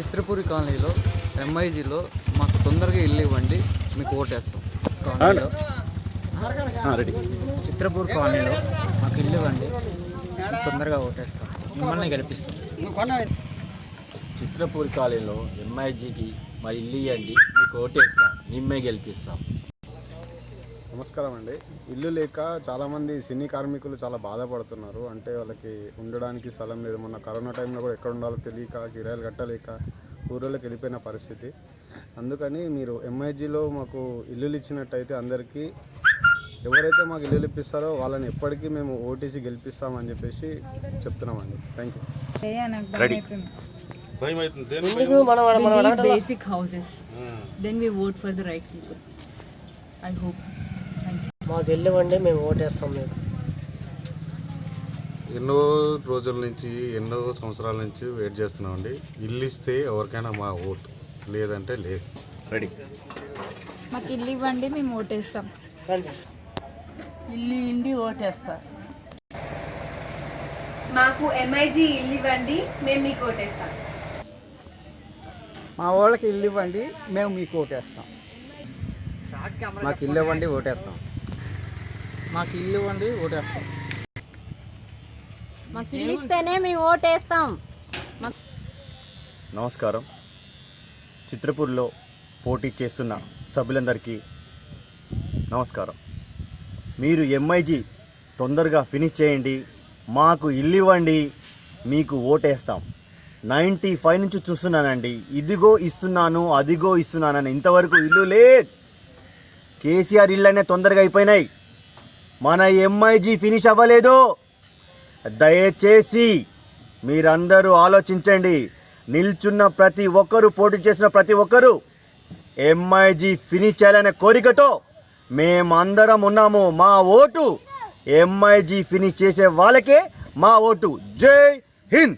చిత్రపూరి కాలనీలో ఎంఐజీలో మాకు తొందరగా ఇల్లు ఇవ్వండి మీకు ఓటేస్తాం. కాలనీలో. రెడీ. చిత్రపూర్ కాలనీలో మాకు ఇల్లు ఇవ్వండి తొందరగా ఓటేస్తాం. మిమ్మల్ని గెలిపిస్తాం. చిత్రపూర్ కాలనీలో ఎంఐజీకి మా ఇల్లు ఇవ్వండి మీకు ఓటేస్తాం. మిమ్మే గెలిపిస్తాం. నమస్కారం అండి. ఇల్లు లేక చాలామంది సినీ కార్మికులు చాలా బాధపడుతున్నారు. అంటే వాళ్ళకి ఉండడానికి స్థలం లేదు. మొన్న కరోనా టైంలో కూడా ఎక్కడ ఉండాలో తెలియక కిరాయిలు కట్టలేక ఊళ్ళోకి వెళ్ళిపోయిన పరిస్థితి. అందుకని మీరు ఎంఐజీలో మాకు ఇల్లులు ఇచ్చినట్టయితే అందరికీ ఎవరైతే మాకు ఇల్లులు ఇప్పిస్తారో వాళ్ళని ఎప్పటికీ మేము ఓటీసీ గెలిపిస్తామని చెప్పేసి చెప్తున్నామండి. Thank you ready We need basic houses. Then we vote for the right people. I hope. మాకు వెళ్ళివ్వండి మేము ఓటేస్తాం మేము ఎన్నో రోజుల నుంచి ఎన్నో సంవత్సరాల నుంచి వెయిట్ చేస్తున్నామండి. ఇల్లు ఇస్తే ఎవరికైనా మా ఓటు లేదంటే లేదు. రెడీ. మాకు ఇల్లు ఇవ్వండి మేము ఓటేస్తాం. ఇల్లు ఇండి ఓటేస్తా. మాకు ఎంఐజీ ఇల్లు ఇవ్వండి మేము మీకు ఓటేస్తాం. మా వాళ్ళకి ఇల్లు ఇవ్వండి మేము మీకు ఓటేస్తాం. మాకు ఇల్లు ఇవ్వండి ఓటేస్తాం. మాకు ఇల్లు ఇవ్వండి ఓటేస్తాం. మాకు ఇల్లు ఇస్తేనే మేము ఓటేస్తాం. నమస్కారం. చిత్రపూర్లో పోటీ చేస్తున్న సభ్యులందరికీ నమస్కారం. మీరు ఎంఐజీ తొందరగా ఫినిష్ చేయండి మాకు ఇల్లు ఇవ్వండి మీకు ఓటేస్తాం. నైంటీ ఫైవ్ నుంచి చూస్తున్నానండి. ఇదిగో ఇస్తున్నాను అదిగో ఇస్తున్నానని ఇంతవరకు ఇల్లు లేదు. కేసీఆర్ ఇళ్ళనే తొందరగా అయిపోయినాయి. మన ఎంఐజీ ఫినిష్ అవ్వలేదు. దయచేసి మీరందరూ ఆలోచించండి. నిల్చున్న ప్రతి ఒక్కరూ పోటీ చేసిన ప్రతి ఒక్కరూ ఎంఐజీ ఫినిష్ చేయాలనే కోరికతో మేమందరం ఉన్నాము. మా ఓటు ఎంఐజీ ఫినిష్ చేసే వాళ్ళకే మా ఓటు. జై హింద్!